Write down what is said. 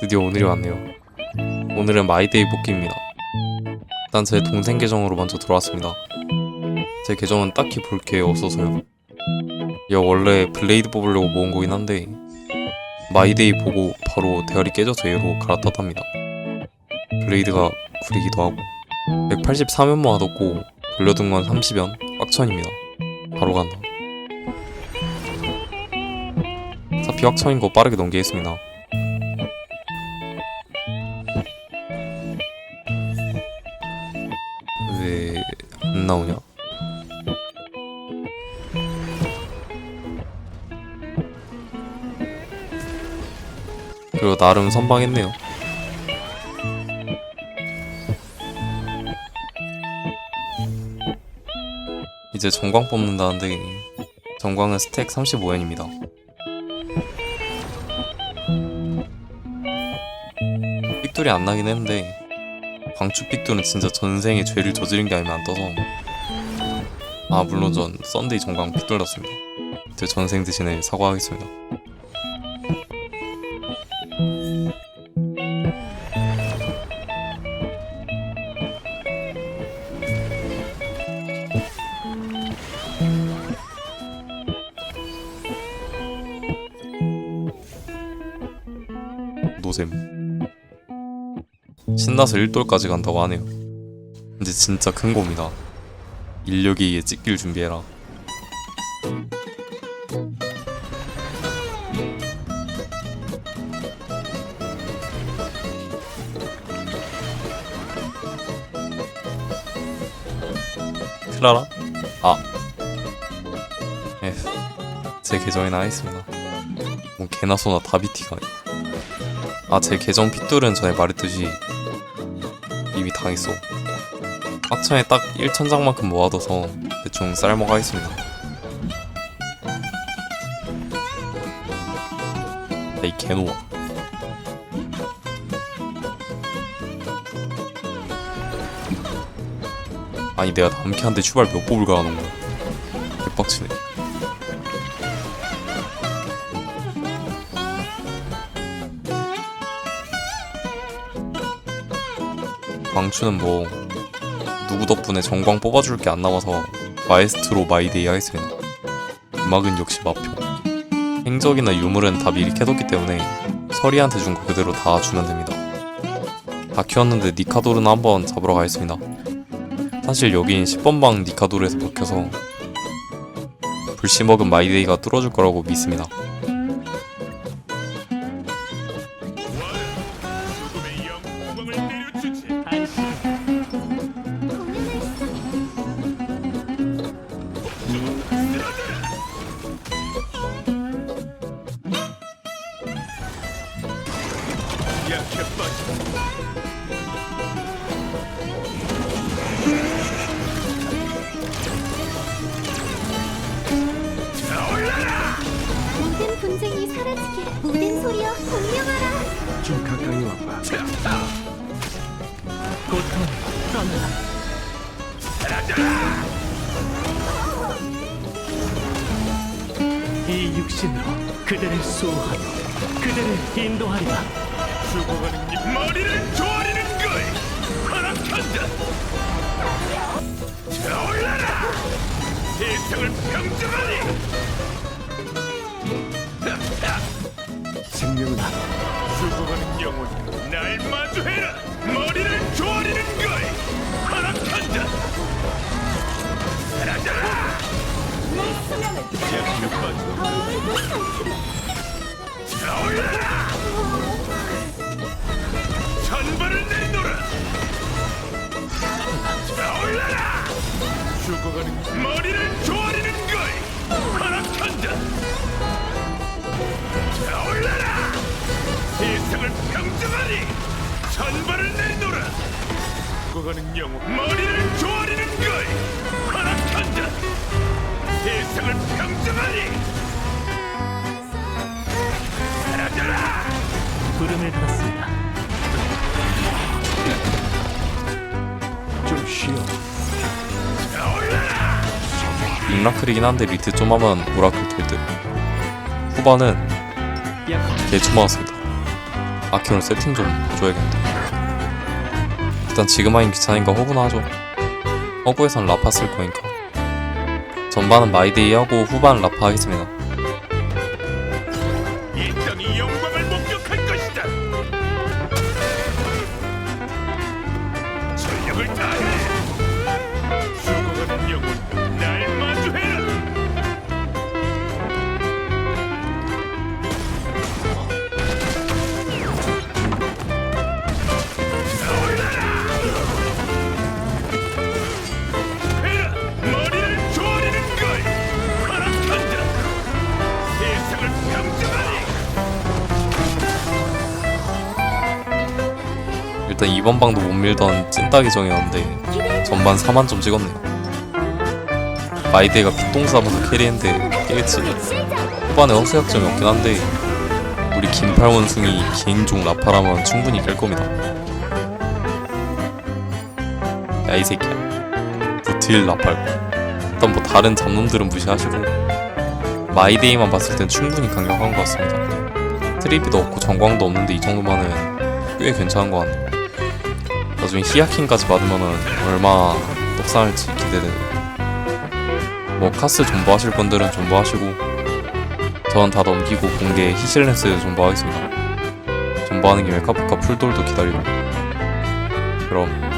드디어 오늘이 왔네요. 오늘은 마이데이 뽑기입니다. 일단 제 동생 계정으로 먼저 들어왔습니다. 제 계정은 딱히 볼 게 없어서요. 이거 원래 블레이드 뽑으려고 모은 거긴 한데 마이데이 보고 바로 대가리 깨져서 얘로 갈아탔답니다. 블레이드가 구리기도 하고 183연모 하뒀고 돌려둔 건 30연 꽉천입니다. 바로 간다. 어차피 꽉천인 거 빠르게 넘기겠습니다. 나오냐? 그리고 나름 선방했네요. 이제 전광 뽑는다는데 전광은 스택 35엔입니다. 삑돌이 안 나긴 했는데 광추 삑돌은 진짜 전생에 죄를 저지른 게 아니면 안 떠서 아 물론 전 썬데이 삑돌 났습니다. 제 전생 대신에 사과하겠습니다. 노잼 신나서 1돌까지 간다고 하네요 근데 진짜 큰 겁니다 인력이 찍길 준비해라. 클라라? 아. 에휴 제 계정이나 하겠습니다. 뭐 개나 소나 다비티가. 아제 계정 픽돌은 전에 말했듯이 이미 당했어 빡천에 딱 1천장만큼 모아둬서 대충 쌀먹어 하겠습니다. 야이 개노아 아니 내가 남캐한테 슈발 몇 뽑을 가하는 거야. 개빡치네. 광추는 뭐 누구 덕분에 전광 뽑아줄 게안 남아서 마에스트로 마이데이 하겠습니다. 음악은 역시 마표. 행적이나 유물은 다 미리 캐뒀기 때문에 서리한테 준 거 그대로 다 주면 됩니다. 다 키웠는데 니카도르는 한번 잡으러 가겠습니다. 사실 여긴 10번방 니카도르에서 박혀서 불씨 먹은 마이데이가 뚫어줄 거라고 믿습니다. 사라지게 모든 소리여 공명하라 좀 가까이 와봐. 고통 떠나라 이 육신으로 그대를 수호하며 그대를 인도하리라 생명은 죽어가는 영혼이 날 마주해라. 머리를 조아리는 거이. 허락한다 사라져라 약해 빠져 타올라라 전발을 내놓으라. 타올라라. 죽어가는 머리를 죽어가는 영혼. 머리를 조아리는 거이! 허락한다 세상을 평정하니 사라져라! 부름을 받았습니다. 좀 쉬어. 타올라라! 링라클이긴 한데 리트 좀 하면 오라클 될 듯. 후반은 개초 맞았습니다. 아키오는 세팅 좀 봐줘야겠는데 일단 지금 하긴 귀찮으니까 허구나 하죠. 허구에선 라파 쓸 거니까. 전반은 마이데이 하고 후반은 라파 하겠습니다 일단 이번 방도 못 밀던 찐따기 정이었는데 전반 4만 점 찍었네요. 마이데이가 핏똥싸면서 캐리했는데 깨겠지. 후반에 허수약점이 없긴 한데 우리 김팔원숭이 개인종 라파라면 충분히 깰 겁니다. 야 이 새끼야. 부틸 라팔. 일단 뭐 다른 잡놈들은 무시하시고 마이데이만 봤을 땐 충분히 강력한 것 같습니다. 트리비도 없고 전광도 없는데 이 정도면은 꽤 괜찮은 것 같네요 나중에 히아킹까지 받으면은 얼마 떡상할지 기대되네요. 뭐 카스 존버 하실 분들은 존버 하시고 저는 다 넘기고 공개 히실렌스 존버 하겠습니다. 존버하는 김에 카프카 풀돌도 기다리고. 그럼